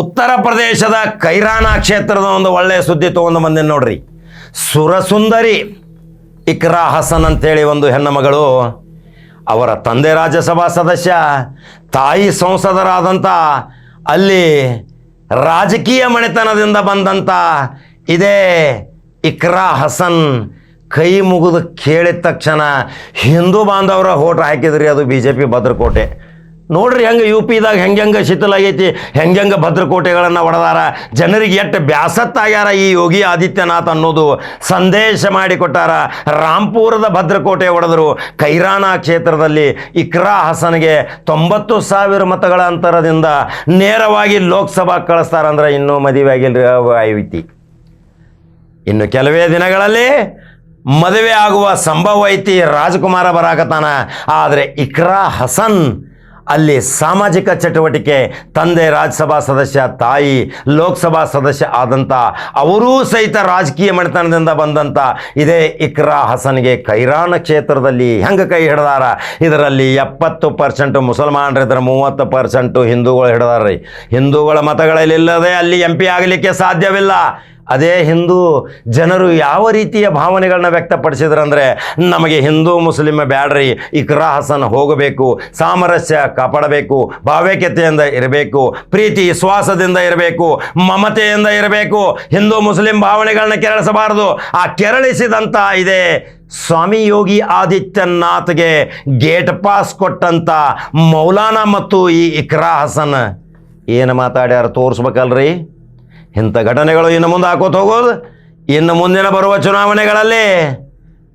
ಉತ್ತರ ಪ್ರದೇಶದ ಕೈರಾನಾ ಕ್ಷೇತ್ರದ ಒಂದು ಒಳ್ಳೆಯ ಸುದ್ದಿ ತೊಗೊಂಡು ಬಂದೇನೆ ನೋಡ್ರಿ. ಸುರಸುಂದರಿ ಇಕ್ರಾ ಹಸನ್ ಅಂತೇಳಿ ಒಂದು ಹೆಣ್ಣು ಮಗಳು, ಅವರ ತಂದೆ ರಾಜ್ಯಸಭಾ ಸದಸ್ಯ, ತಾಯಿ ಸಂಸದರಾದಂಥ ಅಲ್ಲಿ ರಾಜಕೀಯ ಮನೆತನದಿಂದ ಬಂದಂಥ ಇದೇ ಇಕ್ರಾ ಹಸನ್ ಕೈ ಮುಗಿದು ಕೇಳಿದ ತಕ್ಷಣ ಹಿಂದೂ ಬಾಂಧವರ ಹೋಟ್ ಹಾಕಿದ್ರಿ ಅದು ಬಿ ಜೆ ಪಿ ಭದ್ರಕೋಟೆ. ನೋಡ್ರಿ ಹೆಂಗೆ ಯು ಪಿದಾಗ ಹೆಂಗೆ ಹೆಂಗೆ ಶಿಥಿಲಾಗೈತಿ ಹೆಂಗೆ ಹೆಂಗೆ ಭದ್ರಕೋಟೆಗಳನ್ನು ಹೊಡೆದಾರ ಜನರಿಗೆ ಎಷ್ಟು ಬ್ಯಾಸತ್ತಾಗ್ಯಾರ ಈ ಯೋಗಿ ಆದಿತ್ಯನಾಥ್ ಅನ್ನೋದು. ಸಂದೇಶ ಮಾಡಿಕೊಟ್ಟಾರ ರಾಂಪುರದ ಭದ್ರಕೋಟೆ ಹೊಡೆದ್ರು ಕೈರಾನಾ ಕ್ಷೇತ್ರದಲ್ಲಿ ಇಕ್ರಾ ಹಸನ್ಗೆ ತೊಂಬತ್ತು ಸಾವಿರ ಮತಗಳ ಅಂತರದಿಂದ ನೇರವಾಗಿ ಲೋಕಸಭಾ ಕಳಿಸ್ತಾರಂದ್ರೆ ಇನ್ನೂ ಮದುವೆ ಐತಿ ಇನ್ನು ಕೆಲವೇ ದಿನಗಳಲ್ಲಿ ಮದುವೆ ಆಗುವ ಸಂಭವ ಐತಿ, ರಾಜಕುಮಾರ ಬರಾಕತಾನ ಆದರೆ ಇಕ್ರಾ ಹಸನ್ ಅಲ್ಲಿ ಸಾಮಾಜಿಕ ಚಟುವಟಿಕೆ, ತಂದೆ, ರಾಜ್ಯಸಭಾ ಸದಸ್ಯ, ತಾಯಿ, ಲೋಕಸಭಾ ಸದಸ್ಯ ಆದಂಥ ಅವರೂ ಸಹಿತ ರಾಜಕೀಯ ಮನೆತನದಿಂದ ಬಂದಂಥ ಇದೇ ಇಕ್ರಾ ಹಸನ್ಗೆ ಕೈರಾನ ಕ್ಷೇತ್ರದಲ್ಲಿ ಹೆಂಗೆ ಕೈ ಹಿಡ್ದಾರ? ಇದರಲ್ಲಿ ಎಪ್ಪತ್ತು ಪರ್ಸೆಂಟು ಮುಸಲ್ಮಾನರಿದ್ರೆ ಮೂವತ್ತು ಪರ್ಸೆಂಟು ಹಿಂದೂಗಳು ಹಿಡ್ದಾರ್ರಿ. ಹಿಂದೂಗಳ ಮತಗಳಲ್ಲಿಲ್ಲದೆ ಅಲ್ಲಿ ಎಂ ಆಗಲಿಕ್ಕೆ ಸಾಧ್ಯವಿಲ್ಲ. ಅದೇ ಹಿಂದೂ ಜನರು ಯಾವ ರೀತಿಯ ಭಾವನೆಗಳನ್ನ ವ್ಯಕ್ತಪಡಿಸಿದ್ರಂದ್ರೆ, ನಮಗೆ ಹಿಂದೂ ಮುಸ್ಲಿಮ್ ಬ್ಯಾಡ್ರಿ, ಇಕ್ರಾ ಹಸನ್ ಹೋಗಬೇಕು, ಸಾಮರಸ್ಯ ಕಾಪಾಡಬೇಕು, ಭಾವೈಕ್ಯತೆಯಿಂದ ಇರಬೇಕು, ಪ್ರೀತಿ, ವಿಶ್ವಾಸದಿಂದ ಇರಬೇಕು, ಮಮತೆಯಿಂದ ಇರಬೇಕು, ಹಿಂದೂ ಮುಸ್ಲಿಂ ಭಾವನೆಗಳನ್ನ ಕೆರಳಿಸಬಾರದು. ಆ ಕೆರಳಿಸಿದಂಥ ಇದೆ ಸ್ವಾಮಿ ಯೋಗಿ ಆದಿತ್ಯನಾಥ್ಗೆ ಗೇಟ್ ಪಾಸ್ ಕೊಟ್ಟಂಥ ಮೌಲಾನಾ ಮತ್ತು ಈ ಇಕ್ರಾ ಹಸನ್. ಏನು ಮಾತಾಡ್ಯಾರ, ತೋರಿಸ್ಬೇಕಲ್ರಿ? ಇಂಥ ಘಟನೆಗಳು ಇನ್ನು ಮುಂದೆ ಹಾಕೋತ ಹೋಗೋದು? ಇನ್ನು ಮುಂದಿನ ಬರುವ ಚುನಾವಣೆಗಳಲ್ಲಿ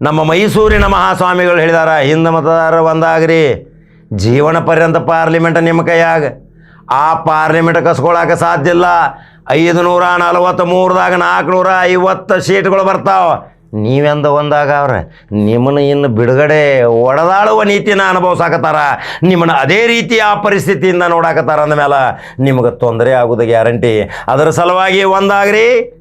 ನಮ್ಮ ಮೈಸೂರಿನ ಮಹಾಸ್ವಾಮಿಗಳು ಹೇಳಿದಾರ, ಹಿಂದ ಮತದಾರ ಒಂದಾಗ್ರಿ. ಜೀವನ ಪರ್ಯಂತ ಪಾರ್ಲಿಮೆಂಟ್ ನಿಮ್ಮ ಕೈಯಾಗ. ಆ ಪಾರ್ಲಿಮೆಂಟ್ ಕಸ್ಕೊಳಕ್ಕೆ ಸಾಧ್ಯ ಇಲ್ಲ. ಐದು ನೂರ ನಲವತ್ತ್ ಮೂರದಾಗ ನಾಲ್ಕುನೂರ ಐವತ್ತು ಸೀಟ್ಗಳು ಬರ್ತಾವ. ನೀವೆಂದ ಒಂದಾಗ ಅವ್ರ? ನಿಮ್ಮನ್ನು ಇನ್ನು ಬಿಡುಗಡೆ ಒಡೆದಾಳುವ ನೀತಿನ ಅನುಭವಿಸಾಕತ್ತಾರ. ನಿಮ್ಮನ್ನ ಅದೇ ರೀತಿ ಆ ಪರಿಸ್ಥಿತಿಯಿಂದ ನೋಡಾಕತ್ತಾರ ಅಂದಮೇಲೆ ನಿಮಗೆ ತೊಂದರೆ ಆಗೋದು ಗ್ಯಾರಂಟಿ. ಅದರ ಸಲುವಾಗಿ ಒಂದಾಗ್ರಿ.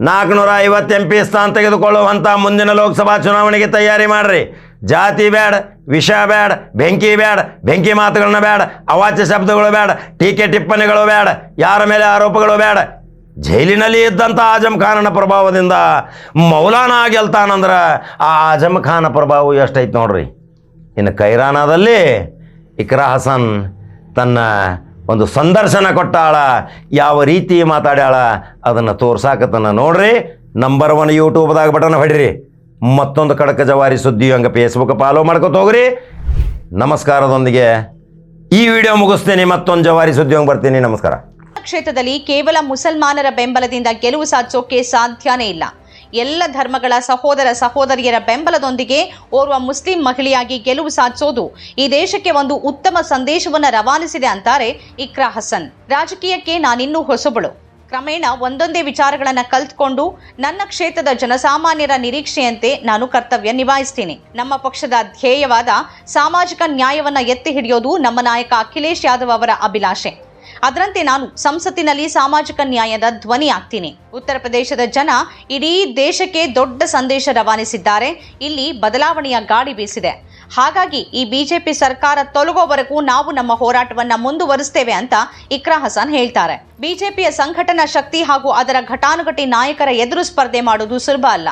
ನಾಲ್ಕುನೂರ ಐವತ್ತು ಎಂ ಪಿ ಸ್ಥಾನ ತೆಗೆದುಕೊಳ್ಳುವಂಥ ಮುಂದಿನ ಲೋಕಸಭಾ ಚುನಾವಣೆಗೆ ತಯಾರಿ ಮಾಡ್ರಿ. ಜಾತಿ ಬೇಡ ವಿಷ ಬೇಡ ಬೆಂಕಿ ಬೇಡ ಬೆಂಕಿ ಮಾತುಗಳನ್ನ ಬೇಡ ಅವಾಚ್ಯ ಶಬ್ದಗಳು ಬೇಡ ಟೀಕೆ ಟಿಪ್ಪಣಿಗಳು ಬೇಡ ಯಾರ ಮೇಲೆ ಆರೋಪಗಳು ಬ್ಯಾಡ ಜೈಲಿನಲ್ಲಿ ಇದ್ದಂಥ ಆಜಮ್ ಖಾನನ ಪ್ರಭಾವದಿಂದ ಮೌಲಾನ ಗೆಲ್ತಾನಂದ್ರೆ ಆ ಆಜಮ್ ಖಾನ ಪ್ರಭಾವ ಎಷ್ಟೈತೆ ನೋಡ್ರಿ. ಇನ್ನು ಕೈರಾನದಲ್ಲಿ ಇಕ್ರಾ ಹಸನ್ ತನ್ನ ಒಂದು ಸಂದರ್ಶನ ಕೊಟ್ಟಾಳ, ಯಾವ ರೀತಿ ಮಾತಾಡ್ಯಾಳ ಅದನ್ನು ತೋರ್ಸಾಕತನ ನೋಡ್ರಿ. ನಂಬರ್ ಒನ್ ಯೂಟ್ಯೂಬ್ದಾಗ ಬಟನ್ ಹೊಡಿರಿ. ಮತ್ತೊಂದು ಕಡಕ ಜವಾರಿ ಸುದ್ದಿ ಹಂಗೆ ಫೇಸ್ಬುಕ್ ಫಾಲೋ ಮಾಡ್ಕೊತ ಹೋಗ್ರಿ. ನಮಸ್ಕಾರದೊಂದಿಗೆ ಈ ವಿಡಿಯೋ ಮುಗಿಸ್ತೀನಿ, ಮತ್ತೊಂದು ಜವಾರಿ ಸುದ್ದಿ ಹಂಗೆ ಬರ್ತೀನಿ. ನಮಸ್ಕಾರ. ಕ್ಷೇತ್ರದಲ್ಲಿ ಕೇವಲ ಮುಸಲ್ಮಾನರ ಬೆಂಬಲದಿಂದ ಗೆಲುವು ಸಾಧಿಸೋಕೆ ಸಾಧ್ಯನೇ ಇಲ್ಲ. ಎಲ್ಲ ಧರ್ಮಗಳ ಸಹೋದರ ಸಹೋದರಿಯರ ಬೆಂಬಲದೊಂದಿಗೆ ಓರ್ವ ಮುಸ್ಲಿಂ ಮಹಿಳೆಯಾಗಿ ಗೆಲುವು ಸಾಧಿಸೋದು ಈ ದೇಶಕ್ಕೆ ಒಂದು ಉತ್ತಮ ಸಂದೇಶವನ್ನು ರವಾನಿಸಿದೆ ಅಂತಾರೆ ಇಕ್ರಾ ಹಸನ್. ರಾಜಕೀಯಕ್ಕೆ ನಾನಿನ್ನೂ ಹೊಸಬಳು. ಕ್ರಮೇಣ ಒಂದೊಂದೇ ವಿಚಾರಗಳನ್ನು ಕಲ್ತ್ಕೊಂಡು ನನ್ನ ಕ್ಷೇತ್ರದ ಜನಸಾಮಾನ್ಯರ ನಿರೀಕ್ಷೆಯಂತೆ ನಾನು ಕರ್ತವ್ಯ ನಿಭಾಯಿಸ್ತೀನಿ. ನಮ್ಮ ಪಕ್ಷದ ಧ್ಯೇಯವಾದ ಸಾಮಾಜಿಕ ನ್ಯಾಯವನ್ನು ಎತ್ತಿ ಹಿಡಿಯೋದು ನಮ್ಮ ನಾಯಕ ಅಖಿಲೇಶ್ ಯಾದವ್ ಅವರ ಅಭಿಲಾಷೆ. ಅದರಂತೆ ನಾನು ಸಂಸತ್ತಿನಲ್ಲಿ ಸಾಮಾಜಿಕ ನ್ಯಾಯದ ಧ್ವನಿ ಆಗ್ತೀನಿ ಉತ್ತರ ಪ್ರದೇಶದ ಜನ ಇಡೀ ದೇಶಕ್ಕೆ ದೊಡ್ಡ ಸಂದೇಶ ರವಾನಿಸಿದ್ದಾರೆ. ಇಲ್ಲಿ ಬದಲಾವಣೆಯ ಗಾಡಿ ಬೀಸಿದೆ. ಹಾಗಾಗಿ ಈ ಬಿಜೆಪಿ ಸರ್ಕಾರ ತೊಲಗೋವರೆಗೂ ನಾವು ನಮ್ಮ ಹೋರಾಟವನ್ನ ಮುಂದುವರಿಸುತ್ತೇವೆ ಅಂತ ಇಕ್ರಾ ಹಸನ್ ಹೇಳ್ತಾರೆ. ಬಿಜೆಪಿಯ ಸಂಘಟನಾ ಶಕ್ತಿ ಹಾಗೂ ಅದರ ಘಟಾನುಘಟಿ ನಾಯಕರ ಎದುರು ಸ್ಪರ್ಧೆ ಮಾಡುವುದು ಸುಲಭ ಅಲ್ಲ.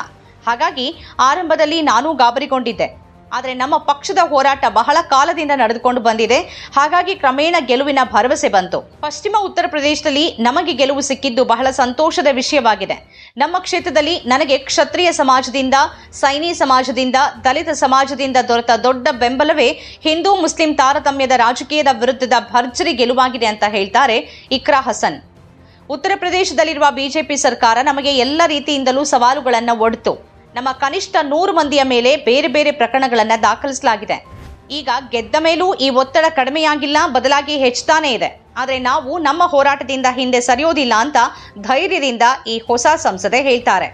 ಹಾಗಾಗಿ ಆರಂಭದಲ್ಲಿ ನಾನೂ ಗಾಬರಿಗೊಂಡಿದ್ದೆ. ಆದರೆ ನಮ್ಮ ಪಕ್ಷದ ಹೋರಾಟ ಬಹಳ ಕಾಲದಿಂದ ನಡೆದುಕೊಂಡು ಬಂದಿದೆ. ಹಾಗಾಗಿ ಕ್ರಮೇಣ ಗೆಲುವಿನ ಭರವಸೆ ಬಂತು. ಪಶ್ಚಿಮ ಉತ್ತರ ಪ್ರದೇಶದಲ್ಲಿ ನಮಗೆ ಗೆಲುವು ಸಿಕ್ಕಿದ್ದು ಬಹಳ ಸಂತೋಷದ ವಿಷಯವಾಗಿದೆ. ನಮ್ಮ ಕ್ಷೇತ್ರದಲ್ಲಿ ನನಗೆ ಕ್ಷತ್ರಿಯ ಸಮಾಜದಿಂದ, ಸೈನಿ ಸಮಾಜದಿಂದ, ದಲಿತ ಸಮಾಜದಿಂದ ದೊರೆತ ದೊಡ್ಡ ಬೆಂಬಲವೇ ಹಿಂದೂ ಮುಸ್ಲಿಂ ತಾರತಮ್ಯದ ರಾಜಕೀಯದ ವಿರುದ್ಧದ ಭರ್ಜರಿ ಗೆಲುವಾಗಿದೆ ಅಂತ ಹೇಳ್ತಾರೆ ಇಕ್ರಾ ಹಸನ್. ಉತ್ತರ ಪ್ರದೇಶದಲ್ಲಿರುವ ಬಿಜೆಪಿ ಸರ್ಕಾರ ನಮಗೆ ಎಲ್ಲ ರೀತಿಯಿಂದಲೂ ಸವಾಲುಗಳನ್ನು ಒಡ್ತು. ನಮ್ಮ ಕನಿಷ್ಠ ನೂರು ಮಂದಿಯ ಮೇಲೆ ಬೇರೆ ಬೇರೆ ಪ್ರಕರಣಗಳನ್ನು ದಾಖಲಿಸಲಾಗಿದೆ. ಈಗ ಗೆದ್ದ ಮೇಲೂ ಈ ಒತ್ತಡ ಕಡಿಮೆಯಾಗಿಲ್ಲ, ಬದಲಾಗಿ ಹೆಚ್ಚುತ್ತಾನೇ ಇದೆ. ಆದರೆ ನಾವು ನಮ್ಮ ಹೋರಾಟದಿಂದ ಹಿಂದೆ ಸರಿಯೋದಿಲ್ಲ ಅಂತ ಧೈರ್ಯದಿಂದ ಈ ಹೊಸ ಸಂಸದೆ ಹೇಳ್ತಾರೆ.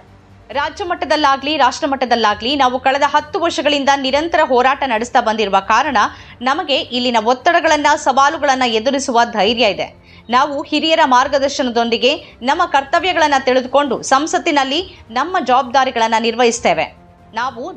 ರಾಜ್ಯ ಮಟ್ಟದಲ್ಲಾಗಲಿ, ರಾಷ್ಟ್ರ ಮಟ್ಟದಲ್ಲಾಗ್ಲಿ ನಾವು ಕಳೆದ ಹತ್ತು ವರ್ಷಗಳಿಂದ ನಿರಂತರ ಹೋರಾಟ ನಡೆಸ್ತಾ ಬಂದಿರುವ ಕಾರಣ ನಮಗೆ ಇಲ್ಲಿನ ಒತ್ತಡಗಳನ್ನು, ಸವಾಲುಗಳನ್ನು ಎದುರಿಸುವ ಧೈರ್ಯ ಇದೆ. ನಾವು ಹಿರಿಯರ ಮಾರ್ಗದರ್ಶನದೊಂದಿಗೆ ನಮ್ಮ ಕರ್ತವ್ಯಗಳನ್ನು ತಿಳಿದುಕೊಂಡು ಸಂಸತ್ತಿನಲ್ಲಿ ನಮ್ಮ ಜವಾಬ್ದಾರಿಗಳನ್ನು ನಿರ್ವಹಿಸ್ತೇವೆ. ನಾವು